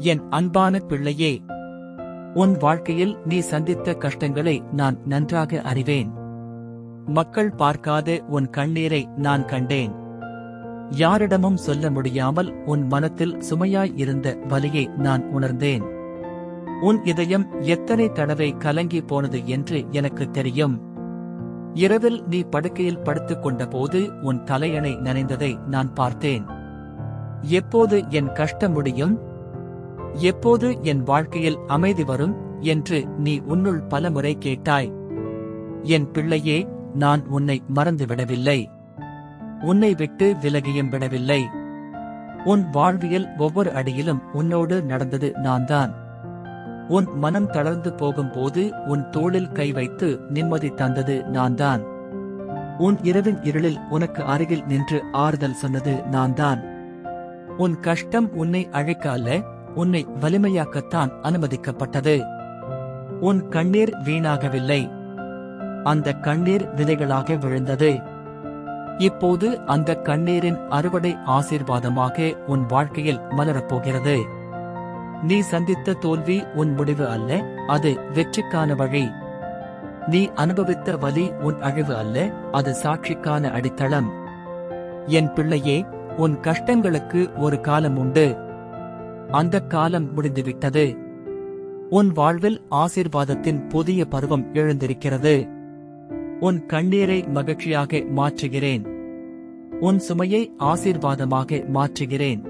என் அன்பான பிள்ளையே உன் வாழ்க்கையில் நீ சந்தித்த கஷ்டங்களை நான் நன்றாக அறிவேன். மக்கள் பார்க்காத உன் கண்ணீரை நான் கண்டேன். யாரிடமும் சொல்ல முடியாமல் உன் மனத்தில் சுமையாய் இருந்த வலியை நான் உணர்ந்தேன். உன் இதயம் எத்தனை தடவை கலங்கி போனது என்று எனக்கு தெரியும். இரவில் நீ படுக்கையில் படுத்துக் கொண்டபோது உன் தலையணை நனைந்ததை நான் பார்த்தேன். எப்போது என் கஷ்டம் முடியும்? எப்போது என் வாழ்க்கையில் அமைதி வரும் என்று நீ உன்னுள் பலமுறை கேட்டாய். என் பிள்ளையே நான் உன்னை மறந்துவிடவில்லை. உன்னை விட்டு விலகியும் விடவில்லை. உன் வாழ்வியல் ஒவ்வொரு அடியிலும் உன்னோடு நடந்தது நான்தான். உன் மனம் தளர்ந்து போகும்போது உன் தோளில் கை வைத்து நிம்மதி தந்தது நான்தான். உன் இரவின் இருளில் உனக்கு அருகில் நின்று ஆறுதல் சொன்னது நான்தான். உன் கஷ்டம் உன்னை அழைக்க அல்ல உன்னை வலிமையாக்கத்தான் அனுமதிக்கப்பட்டது. உன் கண்ணீர் வீணாகவில்லை. அந்த கண்ணீர் விதைகளாக விழுந்தது. இப்போது அந்த கண்ணீரின் அறுவடை ஆசீர்வாதமாக உன் வாழ்க்கையில் மலரப்போகிறது. நீ சந்தித்த தோல்வி உன் முடிவு அல்ல அது வெற்றிக்கான வழி. நீ அனுபவித்த வலி உன் அழிவு அல்ல அது சாட்சிக்கான அடித்தளம். என் பிள்ளையே உன் கஷ்டங்களுக்கு ஒரு காலம் உண்டு. அந்த காலம் முடிந்துவிட்டது. உன் வாழ்வில் ஆசீர்வாதத்தின் புதிய பருவம் எழுந்திருக்கிறது. உன் கண்ணீரை மகிழ்ச்சியாக மாற்றுகிறேன். உன் சுமையை ஆசீர்வாதமாக மாற்றுகிறேன்.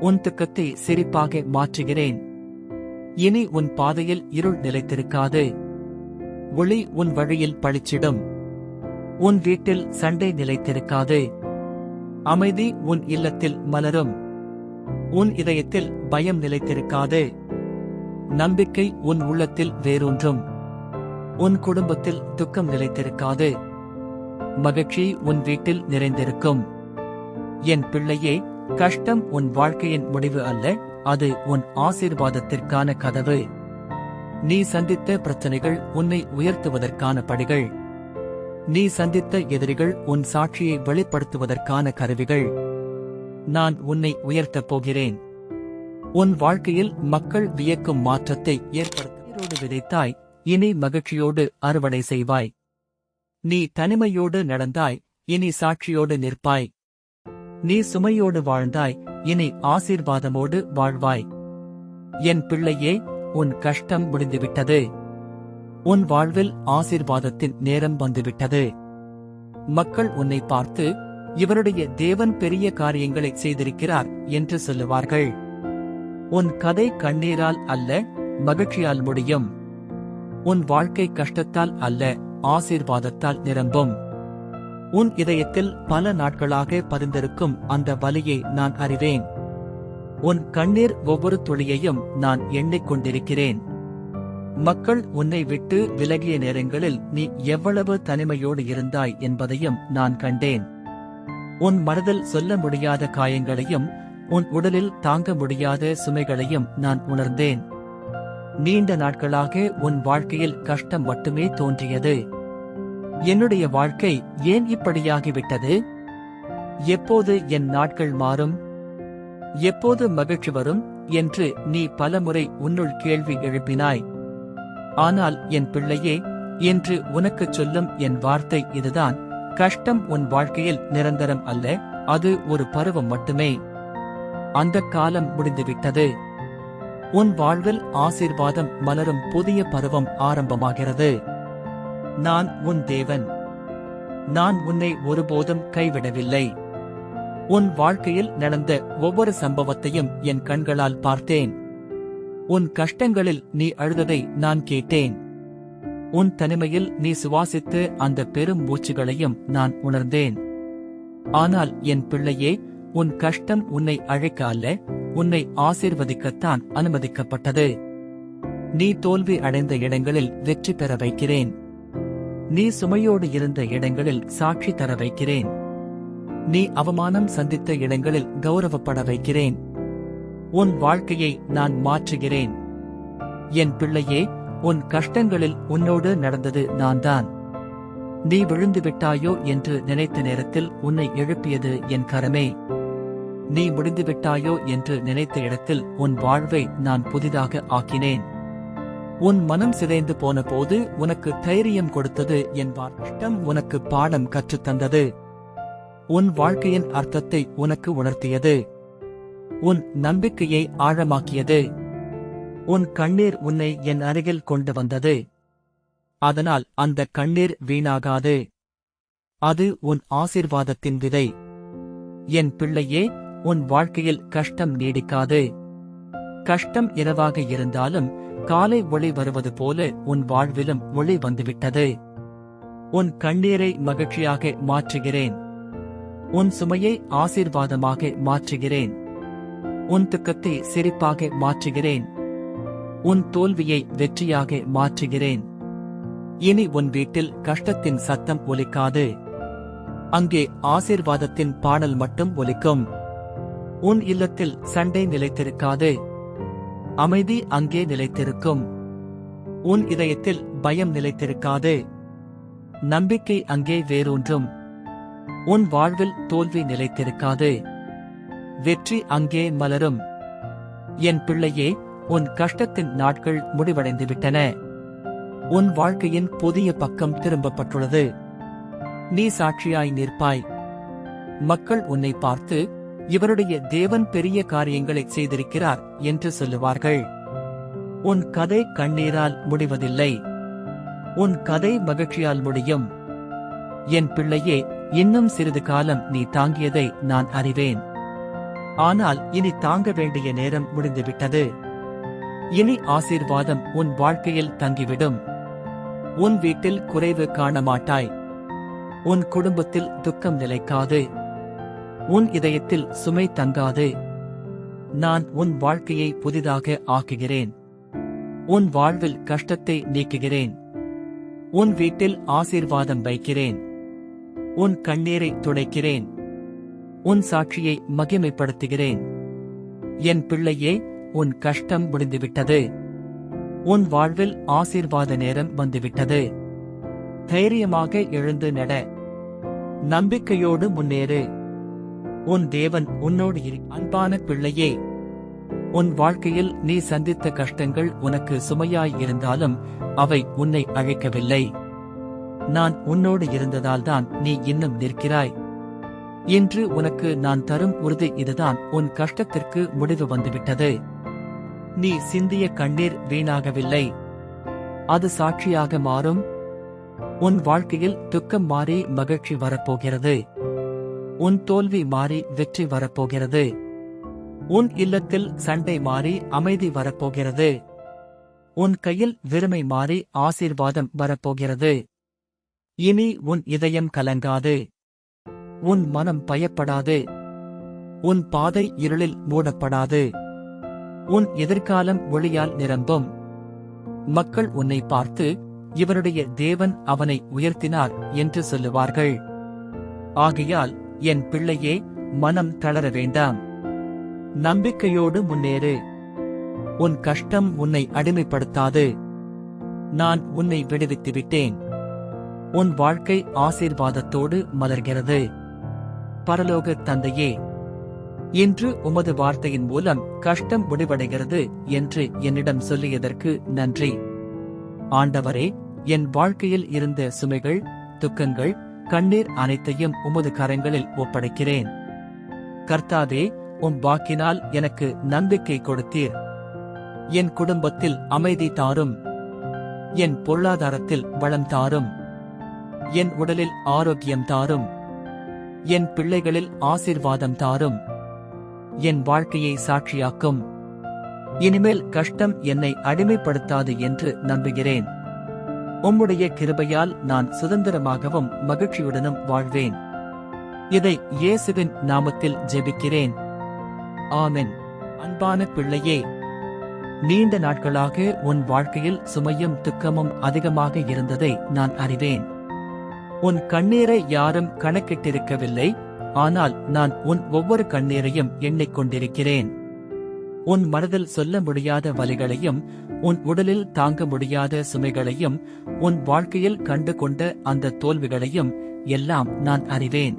உன் துக்கத்தை சிரிப்பாக மாற்றுகிறேன். இனி உன் பாதையில் இருள் நிலைத்திருக்காது. ஒளி உன் வழியில் பளிச்சிடும் உன் வீட்டில் சண்டை நிலைத்திருக்காது. அமைதி உன் இல்லத்தில் மலரும். உன் இதயத்தில் பயம் நிலைத்திருக்காது. நம்பிக்கை உன் உள்ளத்தில் வேரூன்றும். உன் குடும்பத்தில் துக்கம் நிலைத்திருக்காது. மகிழ்ச்சி உன் வீட்டில் நிறைந்திருக்கும். என் பிள்ளையே கஷ்டம் உன் வாழ்க்கையின் முடிவு அல்ல அது உன் ஆசீர்வாதத்திற்கான கதவு. நீ சந்தித்த பிரச்சனைகள் உன்னை உயர்த்துவதற்கான படிகள். நீ சந்தித்த எதிரிகள் உன் சாட்சியை வெளிப்படுத்துவதற்கான கருவிகள். நான் உன்னை உயர்த்தப் போகிறேன். உன் வாழ்க்கையில் மக்கள் வியக்கும் மாற்றத்தை ஏற்படுத்தோடு விதைத்தாய் இனி மகிழ்ச்சியோடு அறுவடை செய்வாய். நீ தனிமையோடு நடந்தாய் இனி சாட்சியோடு நிற்பாய். நீ சுமையோடு வாழ்ந்தாய் இனி ஆசீர்வாதமோடு வாழ்வாய். என் பிள்ளையே உன் கஷ்டம் முடிந்துவிட்டது. உன் வாழ்வில் ஆசீர்வாதத்தின் நேரம் வந்துவிட்டது. மக்கள் உன்னை பார்த்து இவருடைய தேவன் பெரிய காரியங்களை செய்திருக்கிறார் என்று சொல்லுவார்கள். உன் கதை கண்ணீரால் அல்ல மகிழ்ச்சியால் முடியும். உன் வாழ்க்கை கஷ்டத்தால் அல்ல ஆசீர்வாதத்தால் நிரம்பும். உன் இதயத்தில் பல நாட்களாக பதிந்திருக்கும் அந்த வலியை நான் அறிவேன். உன் கண்ணீர் ஒவ்வொரு துளியையும் நான் எண்ணிக்கொண்டிருக்கிறேன் மக்கள் உன்னை விட்டு விலகிய நேரங்களில் நீ எவ்வளவு தனிமையோடு இருந்தாய் என்பதையும் நான் கண்டேன். உன் மனதில் சொல்ல முடியாத காயங்களையும் உன் உடலில் தாங்க முடியாத சுமைகளையும் நான் உணர்ந்தேன். நீண்ட நாட்களாக உன் வாழ்க்கையில் கஷ்டம் மட்டுமே தோன்றியது. என்னுடைய வாழ்க்கை ஏன் இப்படியாகிவிட்டது? எப்போது என் நாட்கள் மாறும்? எப்போது மகிழ்ச்சி வரும் என்று நீ பலமுறை உன்னுள் கேள்வி எழுப்பினாய். ஆனால் என் பிள்ளையே என்று உனக்குச் சொல்லும் என் வார்த்தை இதுதான். கஷ்டம் உன் வாழ்க்கையில் நிரந்தரம் அல்ல அது ஒரு பருவம் மட்டுமே. அந்த காலம் முடிந்துவிட்டது. உன் வாழ்வில் ஆசீர்வாதம் மலரும் புதிய பருவம் ஆரம்பமாகிறது. நான் உன் தேவன். நான் உன்னை ஒருபோதும் கைவிடவில்லை. உன் வாழ்க்கையில் நடந்த ஒவ்வொரு சம்பவத்தையும் என் கண்களால் பார்த்தேன். உன் கஷ்டங்களில் நீ அழுததை நான் கேட்டேன். உன் தனிமையில் நீ சுவாசித்து அந்த பெரும் மூச்சுகளையும் நான் உணர்ந்தேன். ஆனால் என் பிள்ளையே உன் கஷ்டம் உன்னை அழைக்க அல்ல உன்னை ஆசீர்வதிக்கத்தான் அனுமதிக்கப்பட்டது. நீ தோல்வி அடைந்த இடங்களில் வெற்றி பெற வைக்கிறேன். நீ சுமையோடு இருந்த இடங்களில் சாட்சி தர வைக்கிறேன். நீ அவமானம் சந்தித்த இடங்களில் கௌரவப்பட வைக்கிறேன். உன் வாழ்க்கையை நான் மாற்றுகிறேன். என் பிள்ளையே உன் கஷ்டங்களில் உன்னோடு நடந்தது நான்தான். நீ விழுந்து விட்டாயோ என்று நினைத்த நேரத்தில் உன்னை எழுப்பியது என் கரமே. நீ முடிந்துவிட்டாயோ என்று நினைத்த இடத்தில் உன் வாழ்வை நான் புதிதாக ஆக்கினேன். உன் மனம் சிதைந்து போன போது உனக்கு தைரியம் கொடுத்தது என்பார் கஷ்டம் உனக்கு பாடம் கற்றுத் தந்தது. உன் வாழ்க்கையின் அர்த்தத்தை உனக்கு உணர்த்தியது. உன் நம்பிக்கையை ஆழமாக்கியது. உன் கண்ணீர் உன்னை என் அருகில் கொண்டு வந்தது. அதனால் அந்த கண்ணீர் வீணாகாது. அது உன் ஆசிர்வாதத்தின் விதை. என் பிள்ளையே உன் வாழ்க்கையில் கஷ்டம் நீடிக்காது. கஷ்டம் இரவாக இருந்தாலும் காலை ஒளி வருவது போல உன் வாழ்விலும் ஒளி வந்துவிட்டது. உன் கண்ணீரை மகிழ்ச்சியாக மாற்றுகிறேன். உன் சுமையை ஆசீர்வாதமாக மாற்றுகிறேன். உன் துக்கத்தை சிரிப்பாக மாற்றுகிறேன். உன் தோல்வியை வெற்றியாக மாற்றுகிறேன். இனி உன் வீட்டில் கஷ்டத்தின் சத்தம் ஒலிக்காது. அங்கே ஆசீர்வாதத்தின் பாடல் மட்டும் ஒலிக்கும். உன் இல்லத்தில் சண்டை நிலைத்திருக்காது. அமைதி அங்கே நிலைத்திருக்கும். உன் இதயத்தில் பயம் நிலைத்திருக்காது. நம்பிக்கை அங்கே வேரூன்றும். உன் வாழ்வில் தோல்வி நிலைத்திருக்காது. வெற்றி அங்கே மலரும். என் பிள்ளையே உன் கஷ்டத்தின் நாட்கள் முடிவடைந்து விட்டன உன் வாழ்க்கையின் புதிய பக்கம் திரும்பப்பட்டுள்ளது. நீ சாட்சியாய் நிற்பாய். மக்கள் உன்னை பார்த்து இவருடைய தேவன் பெரிய காரியங்களை செய்திருக்கிறார் என்று சொல்லுவார்கள். உன் கதை கண்ணீரால் முடிவதில்லை. உன் கதை மகிழ்ச்சியால் முடியும். என் பிள்ளையே இன்னும் சிறிது காலம் நீ தாங்கியதை நான் அறிவேன். ஆனால் இனி தாங்க வேண்டிய நேரம் முடிந்துவிட்டது. இனி ஆசீர்வாதம் உன் வாழ்க்கையில் தங்கிவிடும். உன் வீட்டில் குறைவு காண மாட்டாய் உன் குடும்பத்தில் துக்கம் நிலைக்காது. உன் இதயத்தில் சுமை தங்காது. நான் உன் வாழ்க்கையை புதிதாக ஆக்குகிறேன். உன் வாழ்வில் கஷ்டத்தை நீக்குகிறேன். உன் வீட்டில் ஆசீர்வாதம் வைக்கிறேன். உன் கண்ணீரை துடைக்கிறேன். உன் சாட்சியை மகிமைப்படுத்துகிறேன். என் பிள்ளையே உன் கஷ்டம் முடிந்துவிட்டது. உன் வாழ்வில் ஆசீர்வாத நேரம் வந்துவிட்டது. தைரியமாக எழுந்து நட. நம்பிக்கையோடு முன்னேறு. உன் தேவன் உன்னோடு இரு. அன்பான பிள்ளையே உன் வாழ்க்கையில் நீ சந்தித்த கஷ்டங்கள் உனக்கு சுமையாய் இருந்தாலும் அவை உன்னை அழைக்கவில்லை. நான் உன்னோடு இருந்ததால்தான் நீ இன்னும் நிற்கிறாய். இன்று உனக்கு நான் தரும் உறுதி இதுதான். உன் கஷ்டத்திற்கு முடிவு வந்துவிட்டது. நீ சிந்திய கண்ணீர் வீணாகவில்லை. அது சாட்சியாக மாறும். உன் வாழ்க்கையில் துக்கம் மாறி மகிழ்ச்சி வரப்போகிறது. உன் தோல்வி மாறி வெற்றி வரப்போகிறது. உன் இல்லத்தில் சண்டை மாறி அமைதி வரப்போகிறது. உன் கையில் வெறுமை மாறி ஆசீர்வாதம் வரப்போகிறது. இனி உன் இதயம் கலங்காது. உன் மனம் பயப்படாது. உன் பாதை இருளில் மூடப்படாது. உன் எதிர்காலம் ஒளியால் நிரம்பும் மக்கள் உன்னை பார்த்து இவருடைய தேவன் அவனை உயர்த்தினார் என்று சொல்லுவார்கள். ஆகையால் என் பிள்ளையே மனம் தளர வேண்டாம். நம்பிக்கையோடு முன்னேறு. உன் கஷ்டம் உன்னை அடிமைப்படுத்தாது. நான் உன்னை விடுவித்து விட்டேன். உன் வாழ்க்கை ஆசீர்வாதத்தோடு மலர்கிறது. பரலோக தந்தையே இன்று உமது வார்த்தையின் மூலம் கஷ்டம் முடிவடைகிறது என்று என்னிடம் சொல்லியதற்கு நன்றி. ஆண்டவரே என் வாழ்க்கையில் இருந்த சுமைகள் துக்கங்கள் கண்ணீர் அனைத்தையும் உமது கரங்களில் ஒப்படைக்கிறேன். கர்த்தாவே உம் வாக்கினால் எனக்கு நம்பிக்கை கொடுத்தீர். என் குடும்பத்தில் அமைதி தாரும். என் பொருளாதாரத்தில் வளம் தாரும். என் உடலில் ஆரோக்கியம் தாரும். என் பிள்ளைகளில் ஆசிர்வாதம் தாரும். என் வாழ்க்கையை சாட்சியாக்கும். இனிமேல் கஷ்டம் என்னை அடிமைப்படுத்தாது என்று நம்புகிறேன். உம்முடைய கிருபையால் நான் சுதந்திரமாகவும் மகிழ்ச்சியுடனும் வாழ்வேன். இதை இயேசுவின் நாமத்தில் ஜெபிக்கிறேன். ஆமென். அன்பான பிள்ளையே நீண்ட நாட்களாக உன் வாழ்க்கையில் சுமையும் துக்கமும் அதிகமாக இருந்ததை நான் அறிவேன். உன் கண்ணீரை யாரும் கணக்கிட்டிருக்கவில்லை. ஆனால் நான் உன் ஒவ்வொரு கண்ணீரையும் எண்ணிக்கொண்டிருக்கிறேன் உன் மனதில் சொல்ல முடியாத வலிகளையும் உன் உடலில் தாங்க முடியாத சுமைகளையும் உன் வாழ்க்கையில் கண்டு கொண்ட அந்த தோல்விகளையும் எல்லாம் நான் அறிவேன்.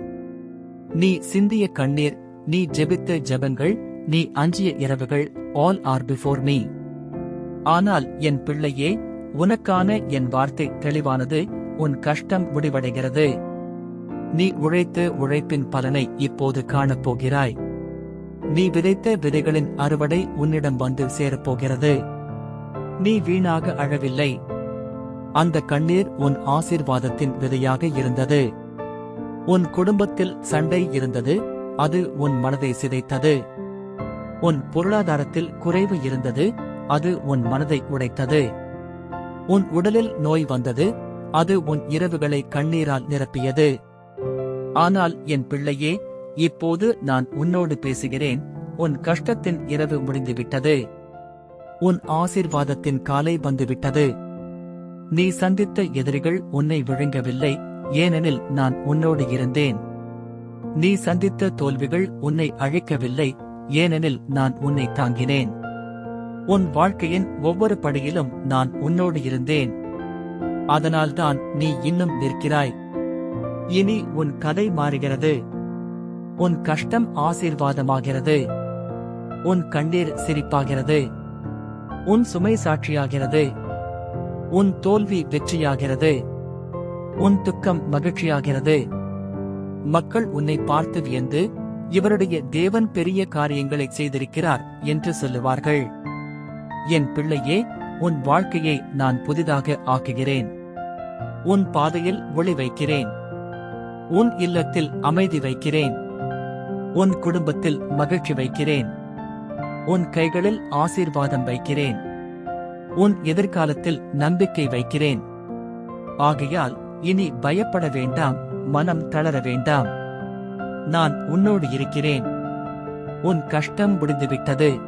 நீ சிந்திய கண்ணீர் நீ ஜெபித்த ஜெபங்கள் நீ அஞ்சிய இரவுகள் ஆல் ஆர் பிஃபோர் மீ ஆனால் என் பிள்ளையே உனக்கான என் வார்த்தை தெளிவானது உன் கஷ்டம் முடிவடைகிறது. நீ உழைத்த உழைப்பின் பலனை இப்போது காணப்போகிறாய். நீ விதைத்த விதைகளின் அறுவடை உன்னிடம் வந்து சேரப்போகிறது. நீ வீணாக அழவில்லை. அந்த கண்ணீர் உன் ஆசீர்வாதத்தின் விதையாக இருந்தது. உன் குடும்பத்தில் சண்டை இருந்தது. அது உன் மனதை சிதைத்தது. உன் பொருளாதாரத்தில் குறைவு இருந்தது. அது உன் மனதை உடைத்தது. உன் உடலில் நோய் வந்தது. அது உன் இரவுகளை கண்ணீரால் நிரப்பியது. ஆனால் என் பிள்ளையே இப்போது நான் உன்னோடு பேசுகிறேன். உன் கஷ்டத்தின் இரவு முடிந்துவிட்டது. உன் ஆசீர்வாதத்தின் காலை வந்துவிட்டது. நீ சந்தித்த எதிரிகள் உன்னை விழுங்கவில்லை ஏனெனில் நான் உன்னோடு இருந்தேன். நீ சந்தித்த தோல்விகள் உன்னை அழிக்கவில்லை ஏனெனில் நான் உன்னை தாங்கினேன். உன் வாழ்க்கையின் ஒவ்வொரு படியிலும் நான் உன்னோடு இருந்தேன். அதனால்தான் நீ இன்னும் நிற்கிறாய். இனி உன் கதை மாறுகிறது. உன் கஷ்டம் ஆசீர்வாதமாகிறது. உன் கண்ணீர் சிரிப்பாகிறது. உன் சுமை சாட்சியாகிறது. உன் தோல்வி வெற்றியாகிறது. உன் துக்கம் மகிழ்ச்சியாகிறது. மக்கள் உன்னை பார்த்து வியந்து இவருடைய தேவன் பெரிய காரியங்களை செய்திருக்கிறார் என்று சொல்லுவார்கள். என் பிள்ளையே உன் வாழ்க்கையை நான் புதிதாக ஆக்குகிறேன். உன் பாதையில் ஒளி வைக்கிறேன். உன் இல்லத்தில் அமைதி வைக்கிறேன். உன் குடும்பத்தில் மகிழ்ச்சி வைக்கிறேன். உன் கைகளில் ஆசீர்வாதம் வைக்கிறேன். உன் எதிர்காலத்தில் நம்பிக்கை வைக்கிறேன். ஆகையால் இனி பயப்பட வேண்டாம் மனம் தளர வேண்டாம். நான் உன்னோடு இருக்கிறேன். உன் கஷ்டம் முடிந்துவிட்டது.